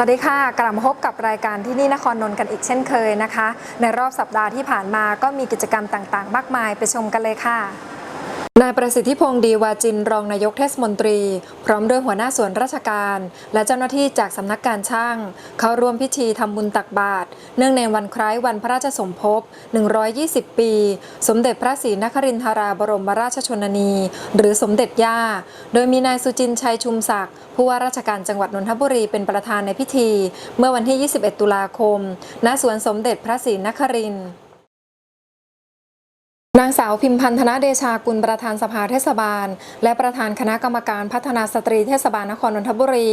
สวัสดีค่ะ กลับมาพบกับรายการที่นี่นครนนท์กันอีกเช่นเคยนะคะ ในรอบสัปดาห์ที่ผ่านมาก็มีกิจกรรมต่างๆ มากมายไปชมกันเลยค่ะ นายประสิทธิพงษ์ดีวาจินรองนายกเทศมนตรี พร้อมด้วยหัวหน้าส่วนราชการ และเจ้าหน้าที่จากสำนักการช่าง เข้าร่วมพิธีทำบุญตักบาตรเนื่องในวันคล้ายวันพระราชสมภพ 120 ปี สมเด็จพระศรีนครินทราบรมราชชนนี หรือสมเด็จย่า โดยมีนายสุจินชัยชุมศักดิ์ผู้ว่าราชการจังหวัดนนทบุรีเป็นประธานในพิธี เมื่อวันที่ 21 ตุลาคม ณสวนสมเด็จพระศรีนครินทร์างสาวพิมพันธนาเดชากุลประธานสภาเทศบาล และประธานคณะกรรมการพัฒนาสตรีเทศบาลนครนนทบุรี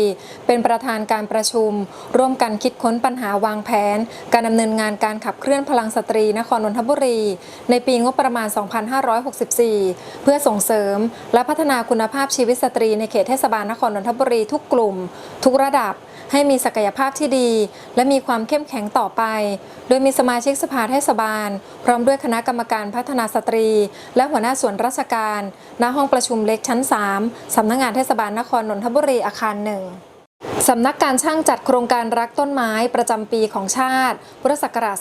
เป็นประธานการประชุม ร่วมกันคิดค้นปัญหาวางแผน การดำเนินงานการขับเคลื่อนพลังสตรีนครนนทบุรี ในปีงบประมาณ 2564 เพื่อส่งเสริม และพัฒนาคุณภาพชีวิตสตรีในเขตเทศบาลนครนนทบุรีทุกกลุ่ม ทุกระดับ ให้มีศักยภาพที่ดี และมีความเข้มแข็งต่อไป โดยมีสมาชิกสภาเทศบาล พร้อมด้วยคณะกรรมการพัฒนาสตรี และหัวหน้าส่วนราชการ ณห้องประชุมเล็กชั้น 3 สำนักงงานเทศบาลนครนนทบุรีอาคารหนึ่ง สำนักการช่างจัดโครงการรักต้นไม้ประจำปีของชาติพุทธศักราช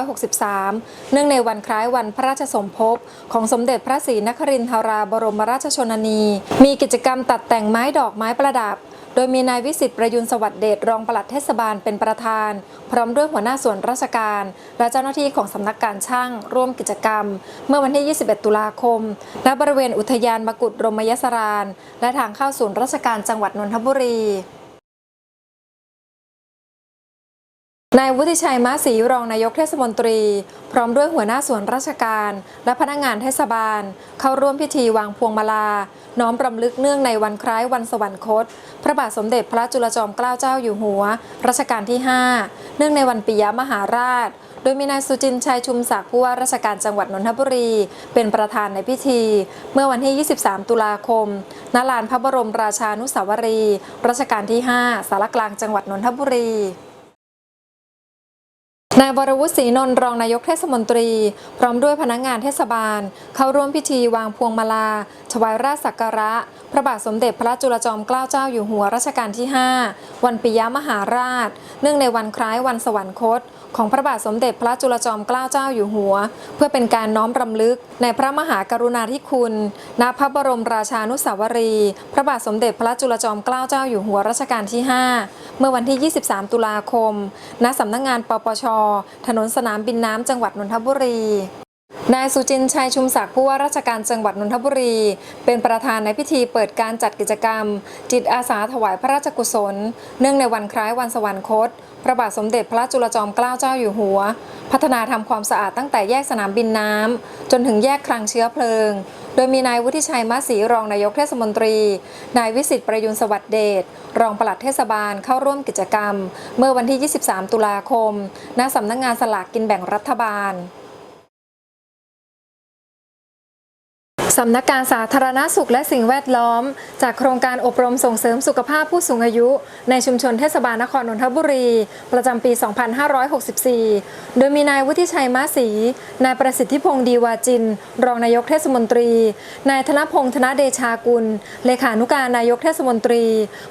2563 เนื่องในวันคล้ายวันพระราชสมภพของสมเด็จพระศรีนครินทราบรมราชชนนี มีกิจกรรมตัดแต่งไม้ดอกไม้ประดับ โดยมีนายวิสิตประยุนสวัสดิ์เดชรองปลัดเทศบาลเป็นประธาน พร้อมด้วยหัวหน้าส่วนราชการ และเจ้าหน้าที่ของสำนักการช่าง ร่วมกิจกรรม เมื่อวันที่ 21 ตุลาคม ณบริเวณอุทยานมกุฎรมยสรานและทางเข้าศูนย์ราชการจังหวัดนนทบุรี วุฒิชัยมาศรีรองนายกเทศมนตรี พร้อมด้วยหัวหน้าส่วนราชการ และพนักงานเทศบาล เข้าร่วมพิธีวางพวงมาลา น้อมรำลึกเนื่องในวันคล้ายวันสวรรคต พระบาทสมเด็จพระจุลจอมเกล้าเจ้าอยู่หัว รัชกาลที่ 5 เนื่องในวันปิยมหาราช โดยมีนายสุจินชัยชุมศักดิ์ผู้ว่าราชการจังหวัดนนทบุรี เป็นประธานในพิธี เมื่อวันที่ 23 ตุลาคม ณ ลานพระบรมราชานุสาวรี รัชกาลที่ 5 สารกลางจังหวัดนนทบุรี นายวรวุฒิศรีนนท์รองนายกเทศมนตรี พร้อมด้วยพนักงานเทศบาล เข้าร่วมพิธีวางพวงมาลาถวายราชสักการะ พระบาทสมเด็จพระจุลจอมเกล้าเจ้าอยู่หัวรัชกาลที่ 5 วันปิยมหาราช เนื่องในวันคล้ายวันสวรรคต ของพระบาทสมเด็จพระจุลจอมเกล้าเจ้าอยู่หัว เพื่อเป็นการน้อมรำลึกในพระมหากรุณาธิคุณณพระบรมราชานุสาวรี พระบาทสมเด็จพระจุลจอมเกล้าเจ้าอยู่หัวรัชกาลที่ 5 เมื่อวันที่ 23 ตุลาคม ณ สำนักงานปปช ถนนสนามบินน้ำจังหวัดนนทบุรี นายสุจินชัยชุมศักดิ์ผู้ว่าราชการจังหวัดนนทบุรี เป็นประธานในพิธีเปิดการจัดกิจกรรม จิตอาสาถวายพระราชกุศล เนื่องในวันคล้ายวันสวรรคต พระบาทสมเด็จพระจุลจอมเกล้าเจ้าอยู่หัว พัฒนาทำความสะอาดตั้งแต่แยกสนามบินน้ำจนถึงแยกคลังเชื้อเพลิง โดยมีนายวุฒิชัยมาศรีรองนายกเทศมนตรี นายวิสิตประยุนสวัสดิ์เดช รองปลัดเทศบาลเข้าร่วมกิจกรรม เมื่อวันที่ 23 ตุลาคม ณ สำนักงงานสลากกินแบ่งรัฐบาล สำนักการสาธารณสุขและสิ่งแวดล้อม จากโครงการอบรมส่งเสริมสุขภาพผู้สูงอายุ ในชุมชนเทศบาลนครนนทบุรี ประจำปี 2564 โดยมีนายวุฒิชัยม้าศรีนายประสิทธิพงษ์ดีวาจิน รองนายกเทศมนตรี นายธนพงษ์ธนเดชากุล เลขานุการนายกเทศมนตรี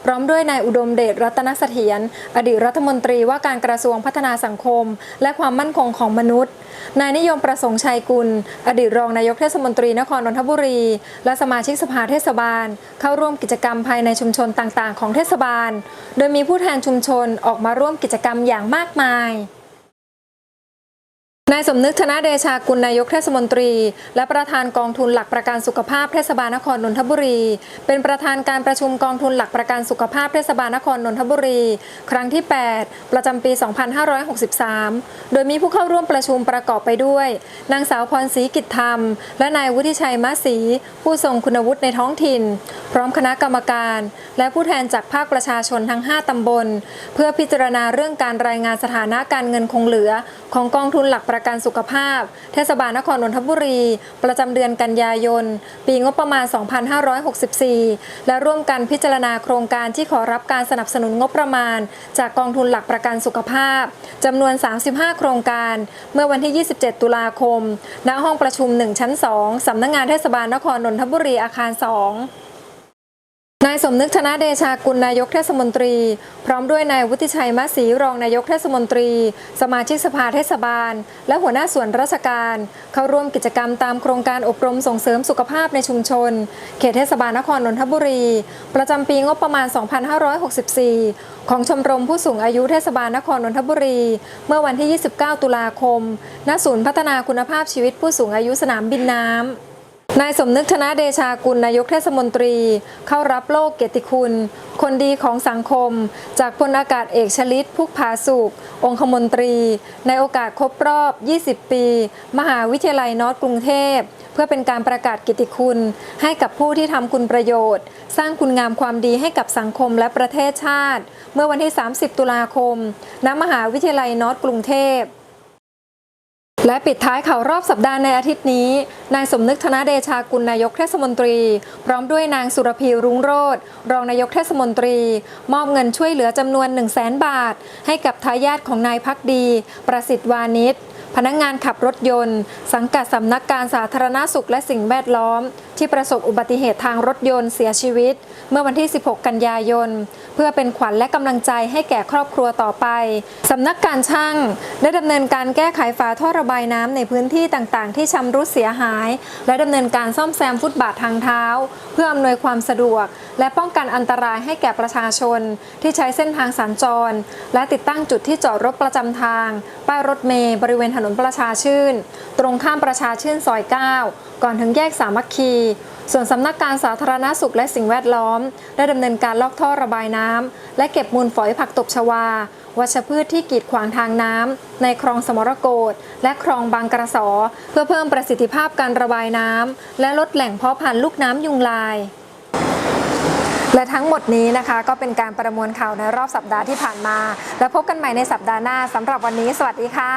พร้อมด้วยนายอุดมเดชรัตนเสถียรอดีตรัฐมนตรีว่าการกระทรวงพัฒนาสังคม และความมั่นคงของมนุษย์ นายนิยมประสงค์ชัยกุล อดีตรองนายกเทศมนตรีนครนนทบุรี และสมาชิกสภาเทศบาล เข้าร่วมกิจกรรมภายในชุมชนต่างๆ ของเทศบาล โดยมีผู้แทนชุมชนออกมาร่วมกิจกรรมอย่างมากมาย นายสมนึกธนเดชากุลนายกเทศมนตรี และประธานกองทุนหลักประกันสุขภาพเทศบาลนครนนทบุรี เป็นประธานการประชุมกองทุนหลักประกันสุขภาพเทศบาลนครนนทบุรี ครั้งที่ 8 ประจำปี 2563 โดยมีผู้เข้าร่วมประชุมประกอบไปด้วย นางสาวพรศรีกิจธรรม และนายวุฒิชัยมาศรีผู้ทรงคุณวุฒิในท้องถิ่น พร้อมคณะกรรมการ และผู้แทนจากภาคประชาชนทั้ง 5 ตำบล เพื่อพิจารณาเรื่องการรายงานสถานะการเงินคงเหลือ ของกองทุนหลักประกันสุขภาพ เทศบาลนครนนทบุรี ประจำเดือนกันยายน ปีงบประมาณ 2564 และร่วมกันพิจารณาโครงการที่ขอรับการสนับสนุนงบประมาณ จากกองทุนหลักประกันสุขภาพจำนวน 35 โครงการ เมื่อวันที่ 27 ตุลาคม ณ ห้องประชุม 1 ชั้น 2 สำนักงงานเทศบาลนครนนทบุรีอาคาร 2 นายสมนึกธนเดชากุลนายกเทศมนตรี พร้อมด้วยนายวุฒิชัยมะศรีรองนายกเทศมนตรี สมาชิกสภาเทศบาล และหัวหน้าส่วนราชการ เข้าร่วมกิจกรรมตามโครงการอบรมส่งเสริมสุขภาพในชุมชน เขตเทศบาลนครนนทบุรี ประจำปีงบประมาณ 2564 ของชมรมผู้สูงอายุเทศบาลนครนนทบุรี เมื่อวันที่ 29 ตุลาคมณศูนย์พัฒนาคุณภาพชีวิตผู้สูงอายุสนามบินน้ำ นายสมนึกธนเดชากุลนายกเทศมนตรี เข้ารับโลกเกียรติคุณ คนดีของสังคม จากพลอากาศเอกชลิตพุกผาสุกองคมนตรี ในโอกาสครบรอบ 20 ปี มหาวิทยาลัยนอร์ทกรุงเทพ เพื่อเป็นการประกาศเกิยรติคุณ ให้กับผู้ที่ทำคุณประโยชน์ สร้างคุณงามความดีให้กับสังคมและประเทศชาติ เมื่อวันที่ 30 ตุลาคม ณ มหาวิทยาลัยนอร์ทกรุงเทพ และปิดท้ายข่าวรอบสัปดาห์ในอาทิตย์นี้ นายสมนึกธนเดชากุลนายกเทศมนตรี พร้อมด้วยนางสุรพีรุ้งโรธรองนายกเทศมนตรี มอบเงินช่วยเหลือจำนวน 1 0 0 0 0แบาท ให้กับทายาทของนายพักดี ประสิทธิ์วานิชพนักงานขับรถยนต์ สังกัดสำนักการสาธารณสุขและสิ่งแวดล้อม ที่ประสบอุบัติเหตุทางรถยนต์เสียชีวิต เมื่อวันที่ 16 กันยายน เพื่อเป็นขวัญและกำลังใจให้แก่ครอบครัวต่อไปสำนักการช่างได้ดำเนินการแก้ไขฝาท่อระบายน้ำในพื้นที่ต่างๆ ที่ชำรุดเสียหาย และดำเนินการซ่อมแซมฟุตบาททางเท้า เพื่ออำนวยความสะดวก และป้องกันอันตรายให้แก่ประชาชน ที่ใช้เส้นทางสัญจร และติดตั้งจุดที่จอดรถประจำทาง ป้ายรถเมล์บริเวณถนนประชาชื่น ตรงข้ามประชาชื่นซอย 9 ก่อนถึงแยกสามัคคีส่วนสำนักการสาธารณสุขและสิ่งแวดล้อม ได้ดำเนินการลอกท่อระบายน้ำและเก็บมูลฝอยผักตบชวา วัชพืชที่กีดขวางทางน้ำในคลองสมรโกฏและคลองบางกระสอ เพื่อเพิ่มประสิทธิภาพการระบายน้ำและลดแหล่งเพาะพันธุ์ลูกน้ำยุงลาย และทั้งหมดนี้นะคะก็เป็นการประมวลข่าวในรอบสัปดาห์ที่ผ่านมา แล้วพบกันใหม่ในสัปดาห์หน้าสำหรับวันนี้ สวัสดีค่ะ